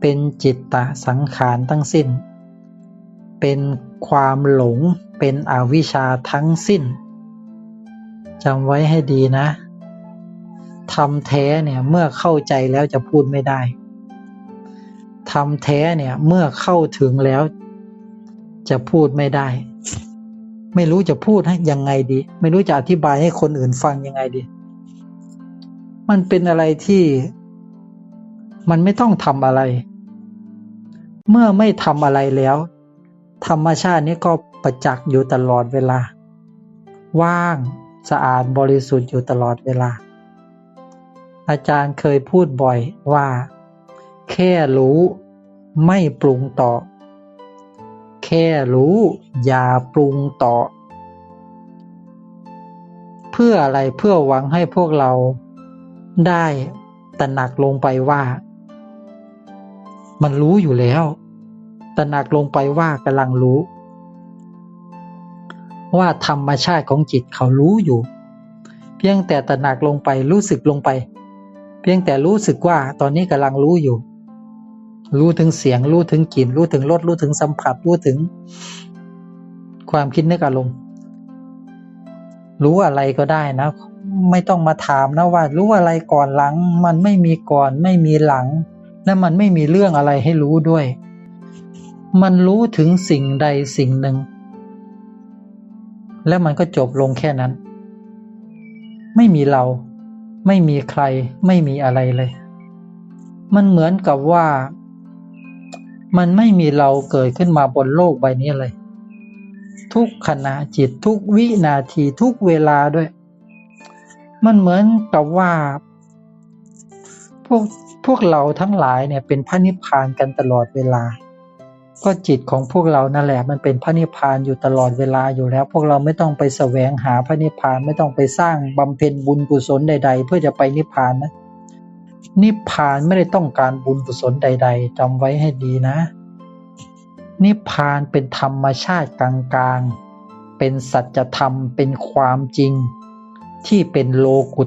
เป็นจิตตสังขารทั้งสิ้น เป็นความหลง เป็นอวิชชาทั้งสิ้นจำไว้ให้ดีนะทำแท้เนี่ยเมื่อเข้าใจแล้วจะพูดไม่ได้ทำแท้เนี่ยเมื่อเข้าถึงแล้ว จะพูดไม่ได้ ไม่รู้จะพูดให้ยังไงดี ไม่รู้จะอธิบายให้คนอื่นฟังยังไงดี มันเป็นอะไรที่ มันไม่ต้องทำอะไร เมื่อไม่ทำอะไรแล้ว ธรรมชาตินี้ก็ประจักษ์อยู่ตลอดเวลา ว่างสะอาดบริสุทธิ์อยู่ตลอดเวลา อาจารย์เคยพูดบ่อยว่า แค่รู้ไม่ปรุงต่อ แค่รู้อย่าปรุงต่อ เพื่ออะไรเพื่อหวังให้พวกเราได้ตระหนักลงไปว่า มันรู้อยู่แล้วตระหนักลงไปว่ากำลังรู้ ว่าธรรมชาติของจิตเขารู้อยู่ เพียงแต่ตระหนักลงไปรู้สึกลงไป เพียงแต่รู้สึกว่าตอนนี้กำลังรู้อยู่ รู้ถึงเสียง รู้ถึงกลิ่น รู้ถึงรสรู้ถึงสัมผัสรู้ถึง ความคิดนึกอารมณ์รู้อะไรก็ได้นะ ไม่ต้องมาถามนะว่า รู้อะไรก่อนหลัง มันไม่มีก่อนไม่มีหลัง และมันไม่มีเรื่องอะไรให้รู้ด้วย มันรู้ถึงสิ่งใดสิ่งหนึ่ง แล้วมันก็จบลงแค่นั้น ไม่มีเรา ไม่มีใคร ไม่มีอะไรเลย มันเหมือนกับว่า มันไม่มีเราเกิดขึ้นมาบนโลกใบนี้เลย ทุกขณะจิตทุกวินาทีทุกเวลาด้วย มันเหมือนกับว่า พวก วกเราทั้งหลายเนี่ยเป็นพระนิพพานกันตลอดเวลา ก็จิตของพวกเรานั่นแหละมันเป็นพระนิพพานอยู่ตลอดเวลาอยู่แล้ว พวกเราไม่ต้องไปแสวงหาพระนิพพานไม่ต้องไปสร้างบำเพ็ญบุญกุศลใด ๆ เพื่อจะไปนิพพานนะนิพพานไม่ได้ต้องการบุญกุศลใด ๆจำไว้ให้ดีนะ นิพพานเป็นธรรมชาติกลางๆ เป็นสัจธรรมเป็นความจริง ที่เป็นโลกุ